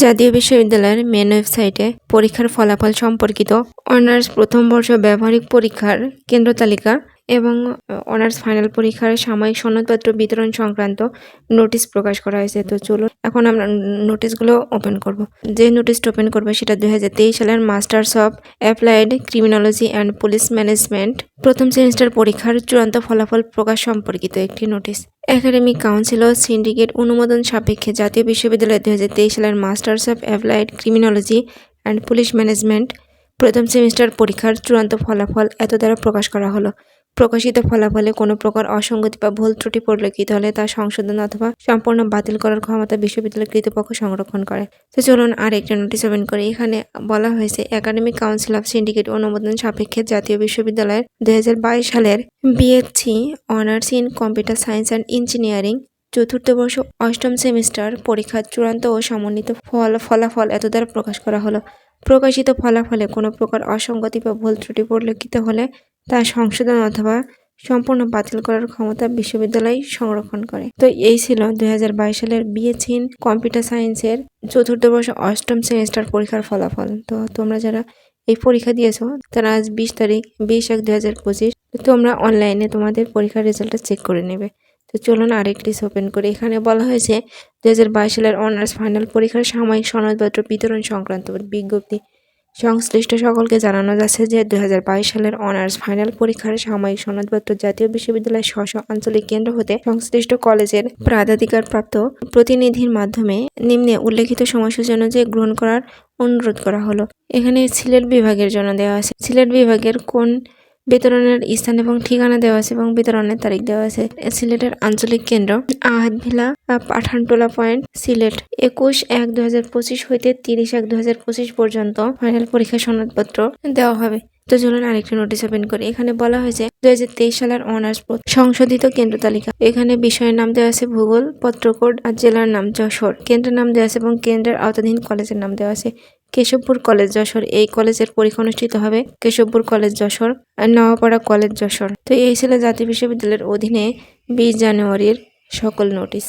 জাতীয় বিশ্ববিদ্যালয়ের মেন ওয়েবসাইটে পরীক্ষার ফলাফল সম্পর্কিত অনার্স প্রথম বর্ষ ব্যবহারিক পরীক্ষার কেন্দ্র তালিকা এবং অনার্স ফাইনাল পরীক্ষার সাময়িক সনদপত্র বিতরণ সংক্রান্ত নোটিশ প্রকাশ করা হয়েছে। তো চলুন, এখন আমরা নোটিশগুলো ওপেন করব। যে নোটিশটা ওপেন করব সেটা দু হাজার তেইশ সালের masters of applied criminology and police management প্রথম সেমিস্টার পরীক্ষার চূড়ান্ত ফলাফল প্রকাশ সম্পর্কিত একটি নোটিশ একাডেমিক কাউন্সিল ও সিন্ডিকেট অনুমোদন সাপেক্ষে জাতীয় বিশ্ববিদ্যালয় দুই হাজার তেইশ সালের masters of applied criminology and police management প্রথম সেমিস্টার পরীক্ষার চূড়ান্ত ফলাফল এত দ্বারা প্রকাশ করা হলো। প্রকাশিত ফলাফলে কোনো প্রকার অসঙ্গতি বা ভুল ত্রুটি পরিলক্ষিত হলে তা সংশোধন অথবা সম্পূর্ণ বাতিল করার ক্ষমতা বিশ্ববিদ্যালয় কর্তৃপক্ষ সংরক্ষণ করে? তো চলুন আর একটা নোটিশ ওপেন করি। এখানে বলা হয়েছে একাডেমিক কাউন্সিল অফ সিন্ডিকেট অনুমোদন সাপেক্ষে জাতীয় বিশ্ববিদ্যালয়ের দু হাজার বাইশ সালের BSc honours in computer science and engineering চতুর্থ বর্ষ অষ্টম সেমিস্টার পরীক্ষার চূড়ান্ত ও সমন্বিত ফল ফলাফল এত দ্বারা প্রকাশ করা হলো। প্রকাশিত ফলাফলে কোনো প্রকার অসঙ্গতি বা ভুল ত্রুটি পরিলক্ষিত হলে তা সংশোধন অথবা সম্পূর্ণ বাতিল করার ক্ষমতা বিশ্ববিদ্যালয় সংরক্ষণ করে। তো এই ছিল দুই হাজার বাইশ সালের বিএসসি ইন কম্পিউটার সায়েন্সের চতুর্থ বর্ষ অষ্টম সেমিস্টার পরীক্ষার ফলাফল। তো তোমরা যারা এই পরীক্ষা দিয়েছ, তারা আজ বিশ তারিখ, বিশ এক দুই হাজার পঁচিশ তোমরা অনলাইনে তোমাদের পরীক্ষার রেজাল্টটা চেক করে নেবে। তো চলুন আরেকটি ওপেন করি। এখানে বলা হয়েছে দু হাজার বাইশ সালের অনার্স ফাইনাল পরীক্ষার সাময়িক সনদপত্র বিতরণ সংক্রান্ত বিজ্ঞপ্তি। সংশ্লিষ্ট সকলকে জানানো যাচ্ছে যে দুই সালের অনার্স ফাইনাল পরীক্ষার সাময়িক সনদপত্র জাতীয় বিশ্ববিদ্যালয়ের স্ব আঞ্চলিক কেন্দ্র হতে সংশ্লিষ্ট কলেজের প্রাধিকারপ্রাপ্ত প্রতিনিধির মাধ্যমে নিম্নে উল্লেখিত সময়সূচি অনুযায়ী গ্রহণ করার অনুরোধ করা হলো। এখানে সিলেট বিভাগের জন্য দেওয়া আছে। সিলেট বিভাগের কোন বিতরণের স্থান এবং ঠিকানা দেওয়া আছে এবং বিতরণের তারিখ দেওয়া আছে। সিলেটের আঞ্চলিক কেন্দ্র আহাদ ভিলা পাঠানটোলা পয়েন্ট, সিলেট, একুশ এক দু হইতে তিরিশ এক দু পর্যন্ত ফাইনাল পরীক্ষা সনদপত্র দেওয়া হবে। তো চলুন আরেকটি নোটিশ ওপেন করি। এখানে বলা হয়েছে দু হাজার তেইশ সালের অনার্স সংশোধিত কেন্দ্র তালিকা। এখানে বিষয়ের নাম দেওয়া আছে ভূগোল, পত্রকোড আর জেলার নাম যশোর। কেন্দ্রের নাম দেওয়া আছে এবং কেন্দ্রের আওতাধীন কলেজের নাম দেওয়া আছে। কেশবপুর কলেজ যশোর। এই কলেজের পরীক্ষা অনুষ্ঠিত হবে কেশবপুর কলেজ যশোর আর নওয়াপাড়া কলেজ যশোর। তো এই ছিল জাতীয় বিশ্ববিদ্যালয়ের অধীনে বিশ জানুয়ারির সকল নোটিশ।